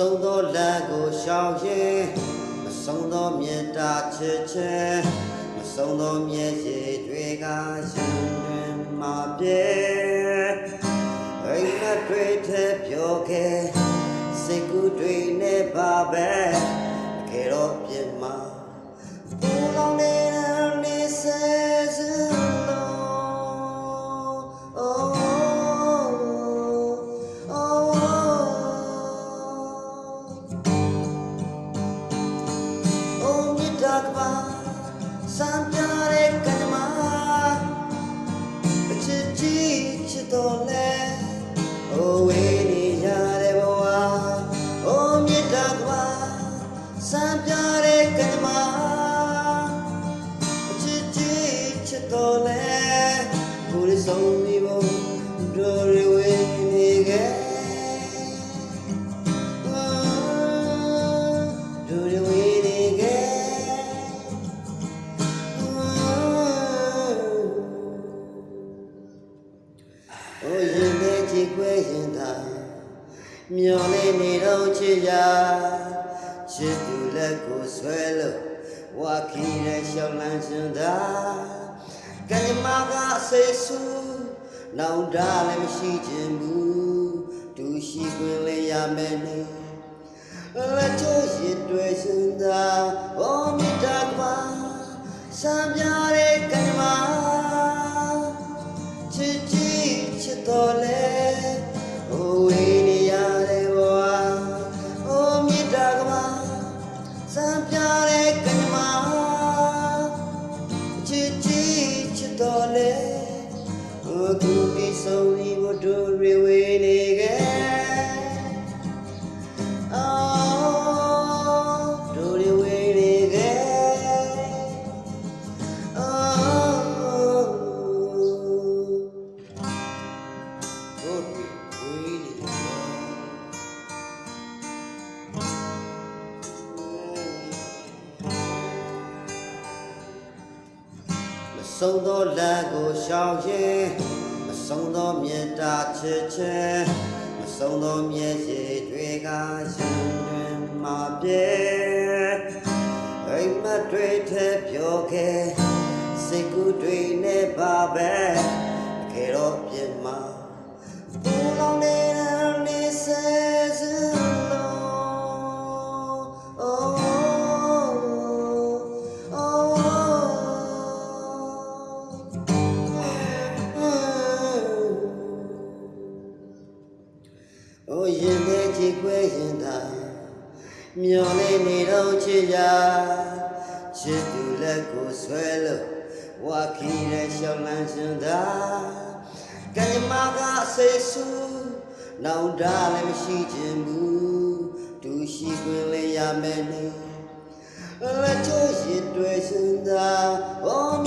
ဆုံးသောလမ်းကိုရှောင်ရင်မဆုံးသောမေတ္တာချစ်ခြင်းမဆုံးသောမျက်ရည်တွေကရှင်တွင်မှာပြေအိမ်မက်တွေထက်ပြောခဲ့စိတ်ကူးတွေနဲ့ပါပဲအခေတော့ပြင်မှာပူလောင် ကိုယ်ဆုံးပြီးဖို့တို့ရဝေးနေခဲ့ Do the way they get. Oh, you let it go in the မျောလေးနေတော့ချစ်ရာချစ်သူလက်ကိုဆွဲလို့ဝါခီတဲ့ရှော င်းလန်းစင်သာကံမကဆေးဆူနောင်တလည်းမရှိခြင်းဘူးသူရှိခွင့်လေးရမယ်နေလက်ချိုးရစ်တွေစင်သာဘောမြတ်တာကပါစံပြ တို့တွေဝေးနေခဲ့ Oh, do the way they get. Oh, do the way they get. မဆုံးသောလမ်းကိုရှောင်ရင်မ ဆုံးသောမေတ္တာချစ်ခြင်းမဆုံးသောမျက်ရည်တွေကရှင်တွင်မှာပြေအိမ်မက်တွေထက်ပြောခဲ့စိတ်ကူးတွေနဲ့ပါပဲအခေတော့ပြင်မှာပူ oh, oh, ရင်ထဲကြည်ခွဲရင်သာမျောလေးနေတော့ချစ်ရာချစ်သူလက်ကိုဆွဲလို့ဝါခီတဲ့ရှောင်းလန်းစင်သာကံမကဆေးဆူနောင်တလည်းမရှိခြင်းဘူးသူရှိခွင့်လေးရမယ်နေလက်ချိုးရစ်တွေစင်သာဘော